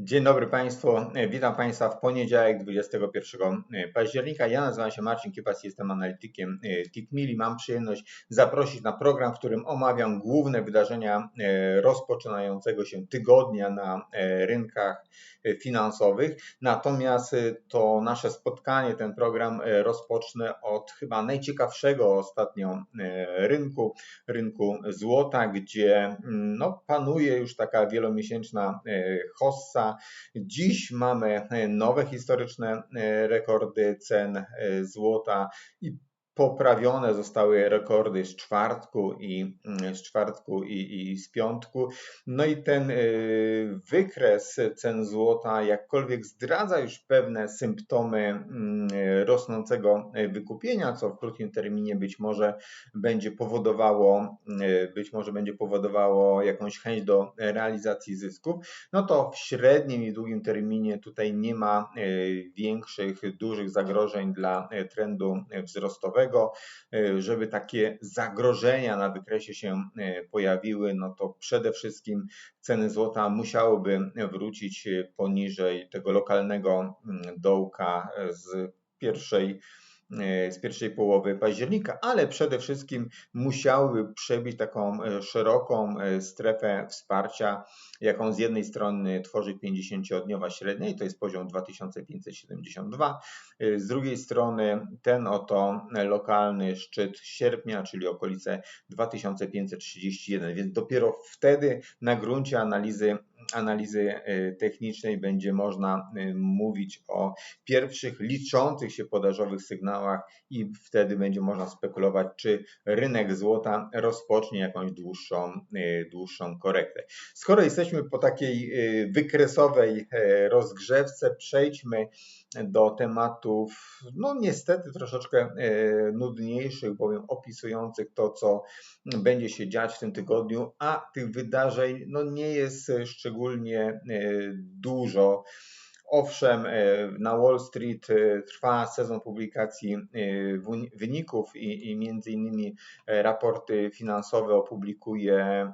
Dzień dobry Państwu, witam Państwa w poniedziałek 21 października. Ja nazywam się Marcin Kiepas, jestem analitykiem TICMIL i mam przyjemność zaprosić na program, w którym omawiam główne wydarzenia e, rozpoczynającego się tygodnia na e, rynkach finansowych. Natomiast e, to nasze spotkanie, ten program rozpocznę od chyba najciekawszego ostatnio rynku, rynku złota, gdzie mm, no, panuje już taka wielomiesięczna hossa, Dziś mamy nowe historyczne e, rekordy cen e, złota i poprawione zostały rekordy z czwartku i mm, z czwartku i, i z piątku. No i ten y, wykres cen złota jakkolwiek zdradza już pewne symptomy mm, rosnącego wykupienia, co w krótkim terminie być może będzie powodowało, y, być może będzie powodowało jakąś chęć do realizacji zysków, no to w średnim i długim terminie tutaj nie ma y, większych, dużych zagrożeń dla trendu wzrostowego. E, żeby takie zagrożenia na wykresie się e, pojawiły, no to przede wszystkim ceny złota musiałyby wrócić poniżej tego lokalnego mm, dołka z pierwszej E, z pierwszej połowy października, ale przede wszystkim musiały przebić taką e, szeroką e, strefę wsparcia, jaką z jednej strony tworzy 50-dniowa średnia i to jest poziom 2572, z drugiej strony ten oto lokalny szczyt sierpnia, czyli okolice 2531, więc dopiero wtedy na gruncie analizy analizy e, technicznej będzie można e, mówić o pierwszych liczących się podażowych sygnałach i wtedy będzie można spekulować, czy rynek złota rozpocznie jakąś dłuższą, e, dłuższą korektę. Skoro jesteśmy po takiej wykresowej rozgrzewce, przejdźmy do tematów, no niestety troszeczkę nudniejszych, bowiem opisujących to, co będzie się dziać w tym tygodniu, a tych wydarzeń no nie jest szczególnie e, dużo. Owszem, e, na Wall Street e, trwa sezon publikacji wyników i, i między innymi raporty finansowe opublikuje,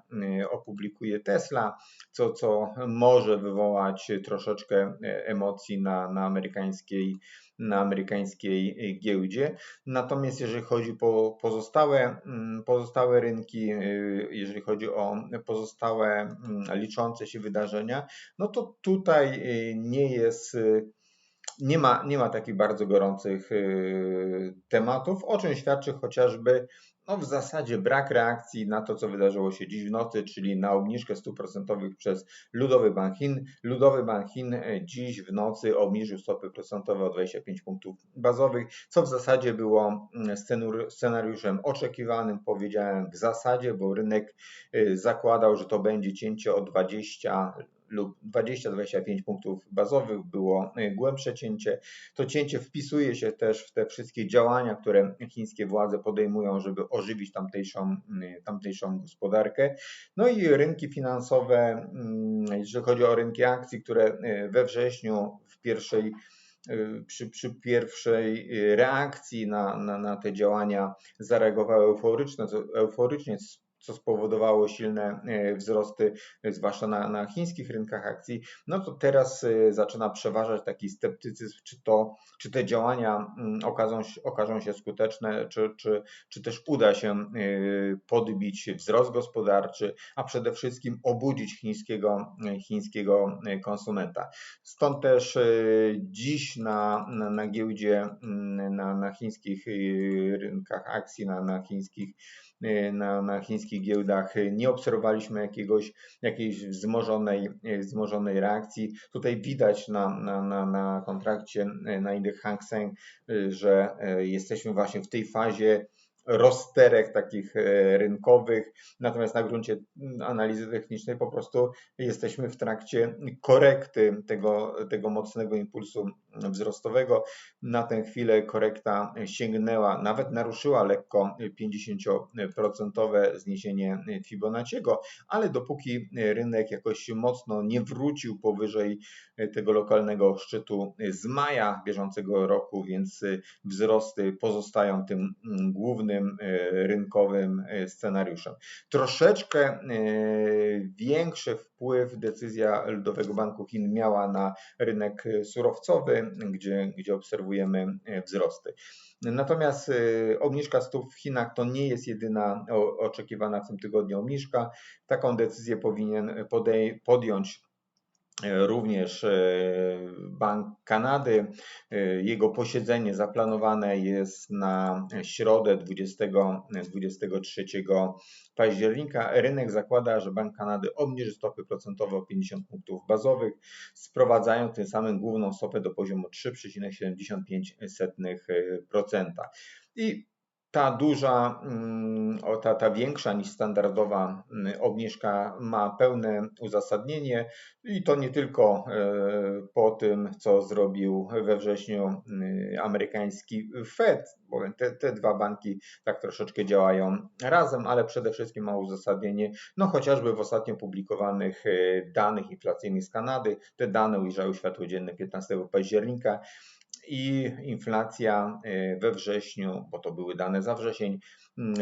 opublikuje Tesla, co, co może wywołać troszeczkę emocji na, na amerykańskiej na amerykańskiej giełdzie. Natomiast jeżeli chodzi o pozostałe, mm, pozostałe rynki, y, jeżeli chodzi o pozostałe mm, liczące się wydarzenia, no to tutaj y, nie jest y, nie ma, nie ma takich bardzo gorących tematów, o czym świadczy chociażby no w zasadzie brak reakcji na to, co wydarzyło się dziś w nocy, czyli na obniżkę stóp procentowych przez Ludowy Bank Chin. Ludowy Bank Chin e, dziś w nocy obniżył stopy procentowe o 25 punktów bazowych, co w zasadzie było mm, scenariuszem oczekiwanym, powiedziałem w zasadzie, bo rynek e, zakładał, że to będzie cięcie o 20 lub 20-25 punktów bazowych było e, głębsze cięcie. To cięcie wpisuje się też w te wszystkie działania, które chińskie władze podejmują, żeby ożywić tamtejszą, tamtejszą gospodarkę. No i rynki finansowe, jeżeli chodzi o rynki akcji, które e, we wrześniu w pierwszej e, przy, przy, pierwszej reakcji na, na, na, te działania zareagowały euforycznie, euforycznie co spowodowało silne e, wzrosty, e, zwłaszcza na, na chińskich rynkach akcji, no to teraz e, zaczyna przeważać taki sceptycyzm, czy, to, czy te działania mm, okażą, okażą się skuteczne, czy, czy, czy też uda się podbić wzrost gospodarczy, a przede wszystkim obudzić chińskiego, chińskiego konsumenta. Stąd też dziś na, na, na giełdzie, mm, na, na chińskich rynkach akcji, na, na chińskich na, na chińskich giełdach nie obserwowaliśmy jakiegoś, jakiejś wzmożonej, y, wzmożonej reakcji. Tutaj widać na, na, na, na kontrakcie y, na indeks Hang Seng, że jesteśmy właśnie w tej fazie rozterek takich e, rynkowych, natomiast na gruncie analizy technicznej po prostu jesteśmy w trakcie korekty tego, tego mocnego impulsu wzrostowego. Na tę chwilę korekta sięgnęła, nawet naruszyła lekko 50% zniesienie Fibonacciego, ale dopóki rynek jakoś mocno nie wrócił powyżej tego lokalnego szczytu z maja bieżącego roku, więc wzrosty pozostają tym głównym głównym rynkowym scenariuszem. Troszeczkę większy wpływ decyzja Ludowego Banku Chin miała na rynek surowcowy, gdzie, gdzie obserwujemy wzrosty. Natomiast obniżka stóp w Chinach to nie jest jedyna oczekiwana w tym tygodniu obniżka. Taką decyzję powinien podjąć E, również e, Bank Kanady. E, jego posiedzenie zaplanowane jest na środę 20, 23 października. Rynek zakłada, że Bank Kanady obniży stopy procentowe o 50 punktów bazowych, sprowadzając tym samym główną stopę do poziomu 3,75%. I ta duża, mm, ta, ta większa niż standardowa mm, obniżka ma pełne uzasadnienie i to nie tylko e, po tym, co zrobił we wrześniu mm, amerykański Fed, bowiem te, te dwa banki tak troszeczkę działają razem, ale przede wszystkim ma uzasadnienie, no chociażby w ostatnio publikowanych e, danych inflacyjnych z Kanady. Te dane ujrzały światło dzienne 15 października i inflacja e, we wrześniu, bo to były dane za wrzesień,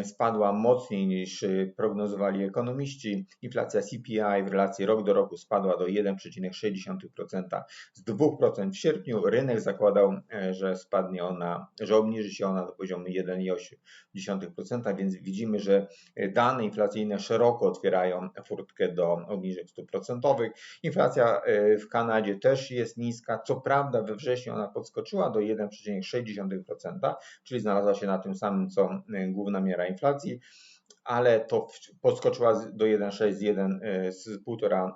spadła mocniej niż e, prognozowali ekonomiści. Inflacja CPI w relacji rok do roku spadła do 1,6% z 2% w sierpniu. Rynek zakładał, e, że spadnie ona, że obniży się ona do poziomu 1,8%, więc widzimy, że dane inflacyjne szeroko otwierają furtkę do obniżek stóp procentowych. Inflacja w Kanadzie też jest niska. Co prawda we wrześniu ona podskoczyła do 1,6%, czyli znalazła się na tym samym co y, główna miara inflacji, ale to podskoczyła do 1,6 z 1 y, z 1,5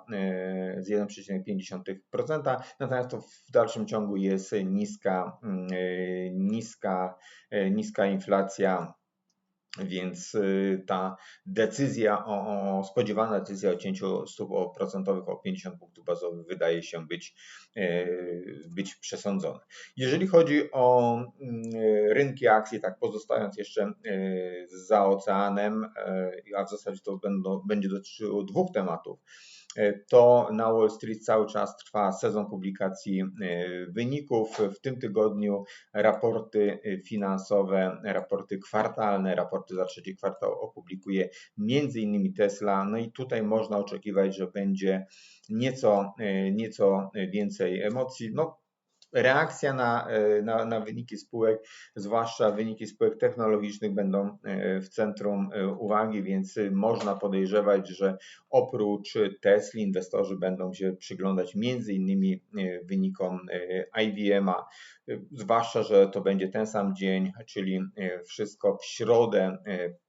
y, z 1,5%, natomiast to w dalszym ciągu jest niska, niska, niska inflacja więc y, ta decyzja, o, o, spodziewana decyzja o cięciu stóp procentowych o 50 punktów bazowych wydaje się być, y, być przesądzona. Jeżeli chodzi o mm, rynki akcji, tak pozostając jeszcze y, za oceanem, a w zasadzie to będą, będzie dotyczyło dwóch tematów to na Wall Street cały czas trwa sezon publikacji e, wyników. W tym tygodniu raporty finansowe, raporty kwartalne, raporty za trzeci kwartał opublikuje m.in. Tesla. No i tutaj można oczekiwać, że będzie nieco, e, nieco więcej emocji. No, reakcja na, e, na, na, wyniki spółek, zwłaszcza wyniki spółek technologicznych, będą e, w centrum e, uwagi, więc można podejrzewać, że oprócz Tesla inwestorzy będą się przyglądać między innymi wynikom IBM-a, zwłaszcza, że to będzie ten sam dzień, czyli wszystko w środę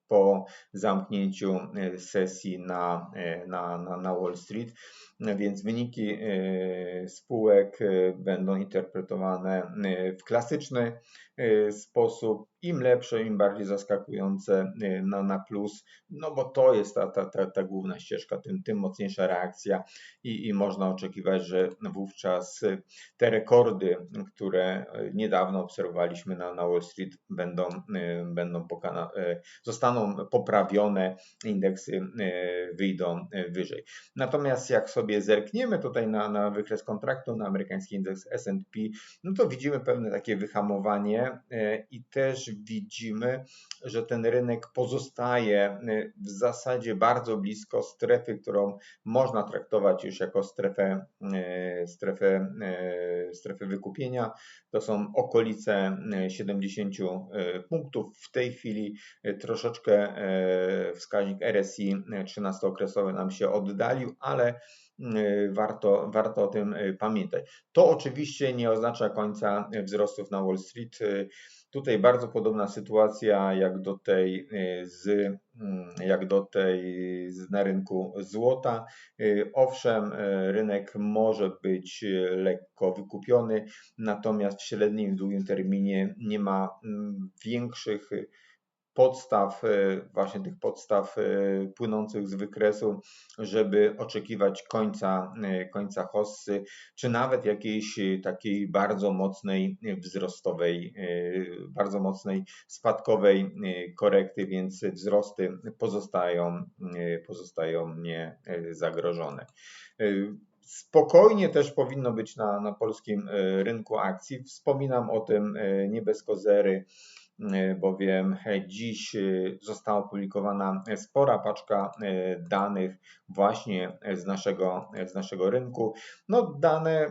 po zamknięciu sesji na, na, na, na Wall Street więc wyniki e, spółek e, będą interpretowane e, w klasyczny sposób. Im lepsze, im bardziej zaskakujące na, na plus, no bo to jest ta, ta, ta, ta główna ścieżka, tym, tym mocniejsza reakcja i, i można oczekiwać, że wówczas te rekordy, które niedawno obserwowaliśmy na, na Wall Street, będą, będą pokana, zostaną poprawione, indeksy wyjdą wyżej. Natomiast jak sobie sobie zerkniemy tutaj na, na wykres kontraktu, na amerykański indeks S&P, no to widzimy pewne takie wyhamowanie e, i też widzimy, że ten rynek pozostaje e, w zasadzie bardzo blisko strefy, którą można traktować już jako strefę, e, strefę, strefę wykupienia. To są okolice 70 punktów. W tej chwili troszeczkę wskaźnik RSI 13-okresowy nam się oddalił, ale warto, warto o tym y, pamiętać. To oczywiście nie oznacza końca wzrostów na Wall Street. Y, tutaj bardzo podobna sytuacja jak do tej z, mm, jak do tej z, na rynku złota. Owszem, rynek może być lekko wykupiony, natomiast w średnim i długim terminie nie ma mm, większych podstaw, e, właśnie tych podstaw e, płynących z wykresu, żeby oczekiwać końca, e, końca hossy, czy nawet jakiejś takiej bardzo mocnej wzrostowej, bardzo mocnej spadkowej korekty, więc wzrosty pozostają, pozostają niezagrożone. Spokojnie też powinno być na, na polskim rynku akcji. Wspominam o tym nie bez kozery bowiem dziś została opublikowana spora paczka danych właśnie z naszego, z naszego rynku. No dane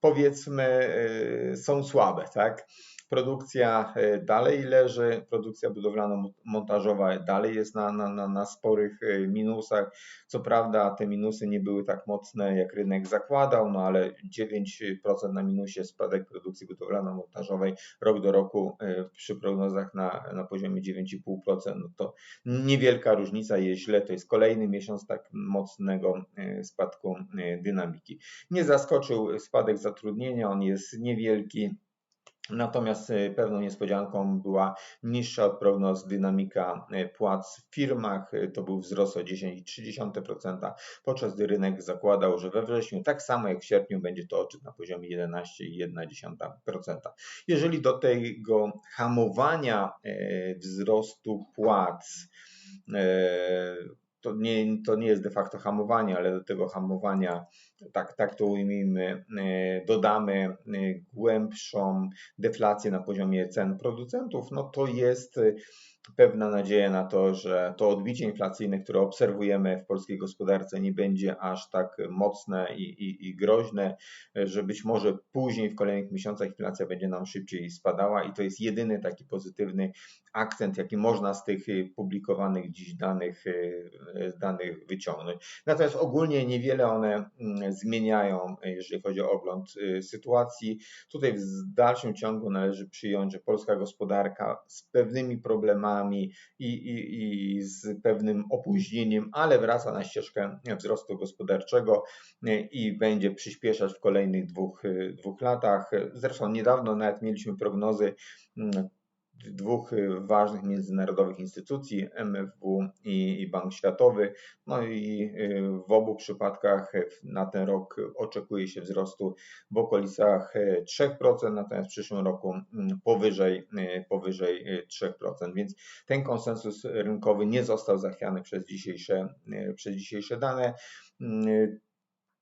powiedzmy są słabe, tak? Produkcja e, dalej leży, produkcja budowlano-montażowa dalej jest na, na, na, na sporych e, minusach. Co prawda te minusy nie były tak mocne jak rynek zakładał, no ale 9% na minusie spadek produkcji budowlano-montażowej rok do roku e, przy prognozach na, na poziomie 9,5% no to niewielka różnica, jest źle, to jest kolejny miesiąc tak mocnego spadku dynamiki. Nie zaskoczył spadek zatrudnienia, on jest niewielki. Natomiast y, pewną niespodzianką była niższa od prognoz dynamika y, płac w firmach. Y, to był wzrost o 10,3%, podczas gdy rynek zakładał, że we wrześniu, tak samo jak w sierpniu, będzie to odczyt na poziomie 11,1%. Jeżeli do tego hamowania wzrostu płac to nie, to nie jest de facto hamowanie, ale do tego hamowania, tak, tak to ujmijmy, e, dodamy e, głębszą deflację na poziomie cen producentów, no to jest pewna nadzieja na to, że to odbicie inflacyjne, które obserwujemy w polskiej gospodarce, nie będzie aż tak mocne i, i, i groźne, że być może później w kolejnych miesiącach inflacja będzie nam szybciej spadała i to jest jedyny taki pozytywny akcent, jaki można z tych publikowanych dziś danych, danych wyciągnąć. Natomiast ogólnie niewiele one mm, zmieniają, jeżeli chodzi o ogląd y, sytuacji. Tutaj w dalszym ciągu należy przyjąć, że polska gospodarka z pewnymi problemami, i, i, i z pewnym opóźnieniem, ale wraca na ścieżkę wzrostu gospodarczego i będzie przyspieszać w kolejnych dwóch, dwóch latach. Zresztą niedawno nawet mieliśmy prognozy dwóch y, ważnych międzynarodowych instytucji, MFW i Bank Światowy. No i y, w obu przypadkach na ten rok oczekuje się wzrostu w okolicach 3%, natomiast w przyszłym roku mm, powyżej, y, powyżej 3%. Więc ten konsensus rynkowy nie został zachwiany przez dzisiejsze, przez dzisiejsze dane.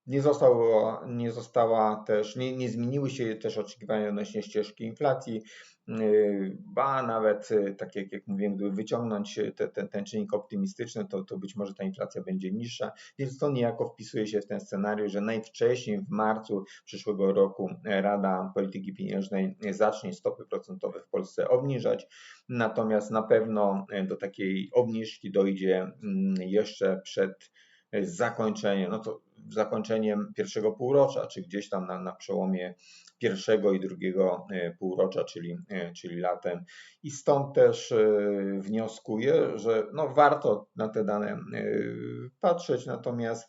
Nie, został, nie została też, nie, nie zmieniły się też oczekiwania odnośnie ścieżki inflacji, yy, ba nawet, yy, tak jak, jak mówiłem, gdyby wyciągnąć te, te, ten czynnik optymistyczny, to, to być może ta inflacja będzie niższa, więc to niejako wpisuje się w ten scenariusz, że najwcześniej w marcu przyszłego roku Rada Polityki Pieniężnej zacznie stopy procentowe w Polsce obniżać, natomiast na pewno do takiej obniżki dojdzie mm, jeszcze przed zakończeniem, no to zakończeniem pierwszego półrocza, czy gdzieś tam na, na przełomie pierwszego i drugiego e, półrocza, czyli, e, czyli latem. I stąd też e, wnioskuję, że no warto na te dane patrzeć, natomiast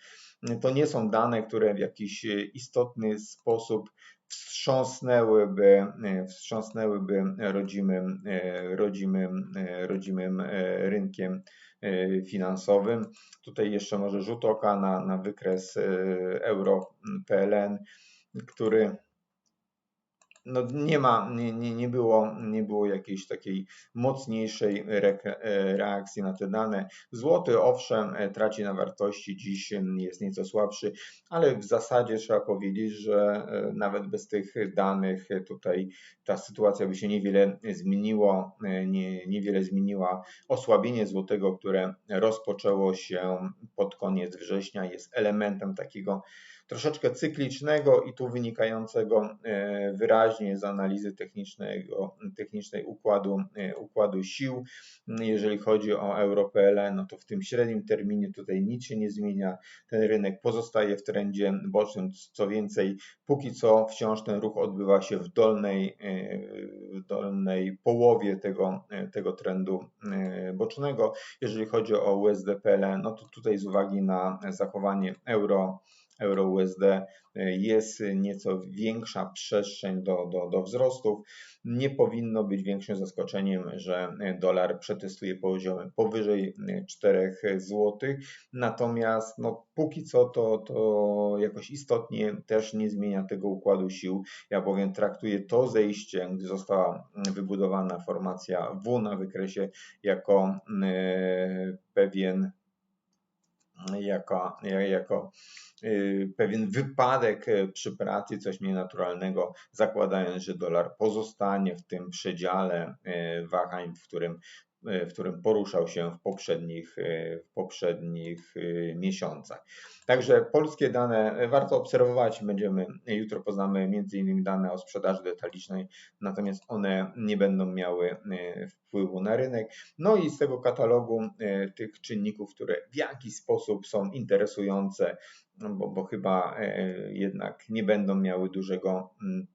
to nie są dane, które w jakiś istotny sposób wstrząsnęłyby, wstrząsnęłyby rodzimym, rodzimym, rodzimym rynkiem finansowym. Tutaj jeszcze może rzut oka na, na wykres e, euro-PLN, który no nie ma, nie, nie, nie, było, nie było jakiejś takiej mocniejszej e, reakcji na te dane. Złoty owszem traci na wartości, dziś jest nieco słabszy, ale w zasadzie trzeba powiedzieć, że nawet bez tych danych tutaj ta sytuacja by się niewiele zmieniło, nie, niewiele zmieniła. Osłabienie złotego, które rozpoczęło się pod koniec września jest elementem takiego troszeczkę cyklicznego i tu wynikającego e, wyraźnie z analizy technicznego, technicznej układu, e, układu sił. Jeżeli chodzi o EuroPLN, no to w tym średnim terminie tutaj nic się nie zmienia. Ten rynek pozostaje w trendzie bocznym. Co więcej, póki co wciąż ten ruch odbywa się w dolnej, e, w dolnej połowie tego, tego trendu bocznego. Jeżeli chodzi o USD-PLN, no to tutaj z uwagi na zachowanie euro euro-USD jest nieco większa przestrzeń do, do, do wzrostów. Nie powinno być większym zaskoczeniem, że dolar przetestuje poziomy powyżej 4 zł. Natomiast no, póki co to, to jakoś istotnie też nie zmienia tego układu sił. Ja bowiem traktuję to zejście, gdy została wybudowana formacja W na wykresie jako e, pewien jako, jako y, pewien wypadek przy pracy, coś nienaturalnego, zakładając, że dolar pozostanie w tym przedziale wahań, w którym w którym poruszał się w poprzednich, w poprzednich miesiącach. Także polskie dane warto obserwować. Będziemy, jutro poznamy innymi dane o sprzedaży detalicznej, natomiast one nie będą miały e, wpływu na rynek. No i z tego katalogu e, tych czynników, które w jakiś sposób są interesujące, bo, bo chyba e, jednak nie będą miały dużego mm,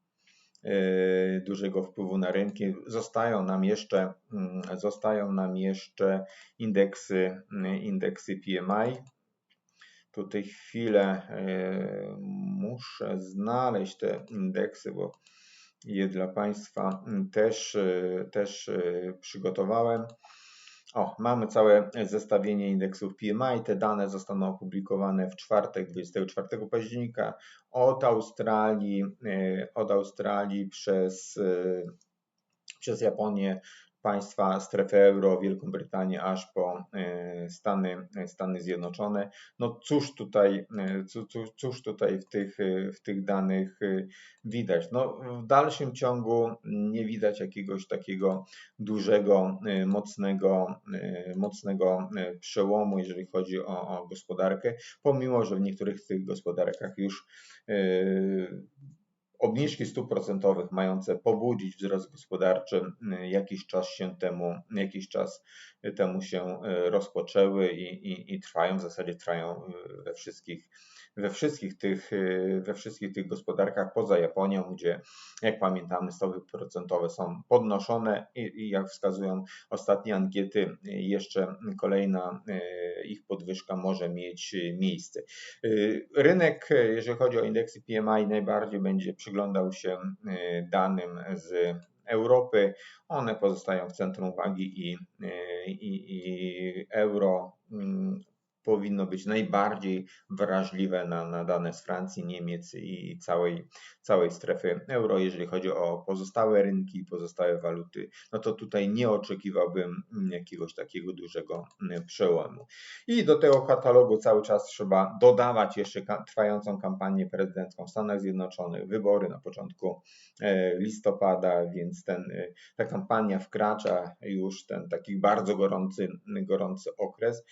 dużego wpływu na rynki. Zostają nam jeszcze, mm, zostają nam jeszcze indeksy, indeksy PMI, tutaj chwilę e, muszę znaleźć te indeksy, bo je dla Państwa też, też przygotowałem. O, mamy całe zestawienie indeksów PMI. Te dane zostaną opublikowane w czwartek, 24 października od Australii, od Australii przez, przez Japonię państwa strefy euro, Wielką Brytanię, aż po e, Stany, Stany Zjednoczone. No cóż tutaj, e, cóż tutaj w tych, w tych danych e, widać? No w dalszym ciągu nie widać jakiegoś takiego dużego, mocnego, mocnego przełomu, jeżeli chodzi o, o gospodarkę, pomimo, że w niektórych tych gospodarkach już obniżki stóp procentowych mające pobudzić wzrost gospodarczy y, jakiś czas się temu, jakiś czas temu się y, rozpoczęły i, i, i trwają, w zasadzie trwają y, we wszystkich we wszystkich tych, y, we wszystkich tych gospodarkach poza Japonią, gdzie jak pamiętamy stopy procentowe są podnoszone i, i jak wskazują ostatnie ankiety, jeszcze kolejna y, ich podwyżka może mieć miejsce. Y, rynek, jeżeli chodzi o indeksy PMI, najbardziej będzie przyglądał się danym z Europy. One pozostają w centrum uwagi i, i, i euro mm, powinno być najbardziej wrażliwe na, na dane z Francji, Niemiec i całej, całej strefy euro. Jeżeli chodzi o pozostałe rynki i pozostałe waluty, no to tutaj nie oczekiwałbym jakiegoś takiego dużego przełomu. I do tego katalogu cały czas trzeba dodawać jeszcze trwającą kampanię prezydencką w Stanach Zjednoczonych, wybory na początku e, listopada, więc ten, e, ta kampania wkracza już ten taki bardzo gorący, gorący okres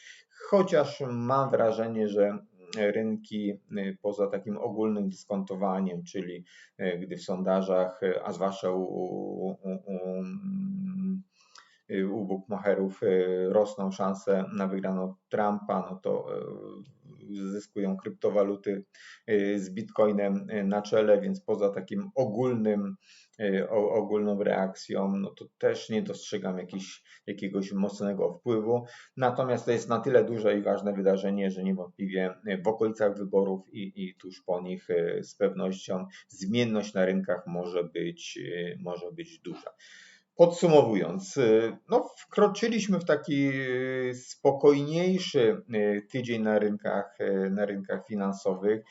chociaż mam wrażenie, że rynki y, poza takim ogólnym dyskontowaniem, czyli y, gdy w sondażach, a zwłaszcza u, u, u, u bookmacherów rosną szanse na wygraną Trumpa, no to zyskują kryptowaluty z Bitcoinem na czele, więc poza takim ogólnym ogólną reakcją, no to też nie dostrzegam jakiś, jakiegoś mocnego wpływu. Natomiast to jest na tyle duże i ważne wydarzenie, że niewątpliwie w okolicach wyborów i, i tuż po nich y, z pewnością zmienność na rynkach może być, może być duża. Podsumowując, no wkroczyliśmy w taki spokojniejszy tydzień na rynkach, na rynkach finansowych.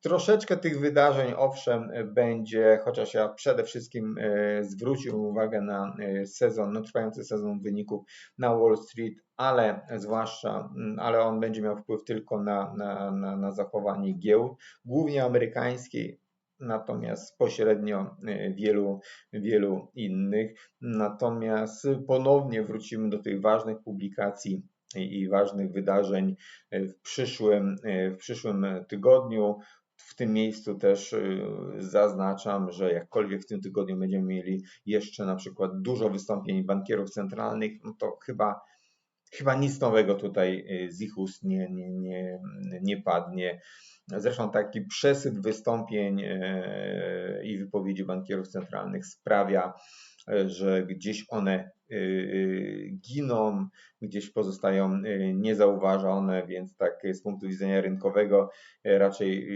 Troszeczkę tych wydarzeń, owszem, będzie, chociaż ja przede wszystkim e, zwrócił uwagę na e, sezon, no trwający sezon wyników na Wall Street, ale zwłaszcza, mm, ale on będzie miał wpływ tylko na, na, na, na zachowanie giełd, głównie amerykańskiej, natomiast pośrednio e, wielu, wielu innych. Natomiast ponownie wrócimy do tych ważnych publikacji i ważnych wydarzeń w przyszłym, w przyszłym tygodniu. W tym miejscu też y, zaznaczam, że jakkolwiek w tym tygodniu będziemy mieli jeszcze na przykład dużo wystąpień bankierów centralnych, no to chyba, chyba nic nowego tutaj y, z ich ust nie, nie, nie, nie padnie. Zresztą taki przesyt wystąpień y, i wypowiedzi bankierów centralnych sprawia, że gdzieś one giną, gdzieś pozostają niezauważone, więc tak z punktu widzenia rynkowego raczej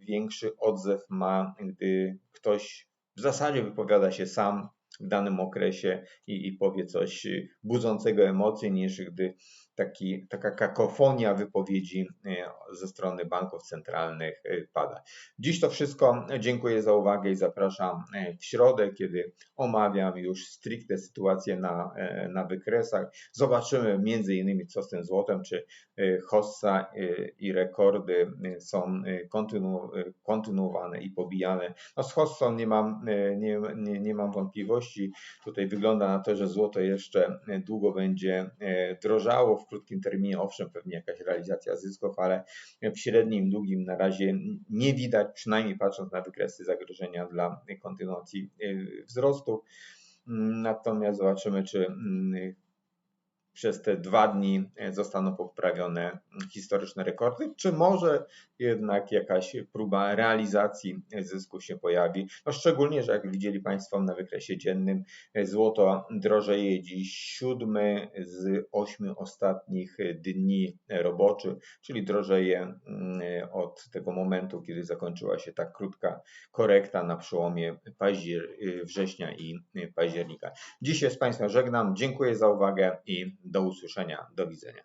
większy odzew ma, gdy ktoś w zasadzie wypowiada się sam, w danym okresie i, i powie coś budzącego emocje, niż gdy taki, taka kakofonia wypowiedzi ze strony banków centralnych pada. Dziś to wszystko. Dziękuję za uwagę i zapraszam w środę, kiedy omawiam już stricte sytuację na, na wykresach. Zobaczymy między innymi co z tym złotem, czy hossa i rekordy są kontynu, kontynuowane i pobijane. No z hossą nie mam, nie, nie, nie mam wątpliwości. Tutaj wygląda na to, że złoto jeszcze długo będzie drożało w krótkim terminie. Owszem, pewnie jakaś realizacja zysków, ale w średnim, długim na razie nie widać, przynajmniej patrząc na wykresy zagrożenia dla kontynuacji wzrostu. Natomiast zobaczymy, czy przez te dwa dni e, zostaną poprawione historyczne rekordy, czy może jednak jakaś próba realizacji zysku się pojawi. No szczególnie, że jak widzieli Państwo na wykresie dziennym, e, złoto drożeje dziś siódmy z ośmiu ostatnich dni roboczych, czyli drożeje mm, od tego momentu, kiedy zakończyła się ta krótka korekta na przełomie paździer, września i października. Dziś się z Państwem żegnam, dziękuję za uwagę i do usłyszenia. Do widzenia.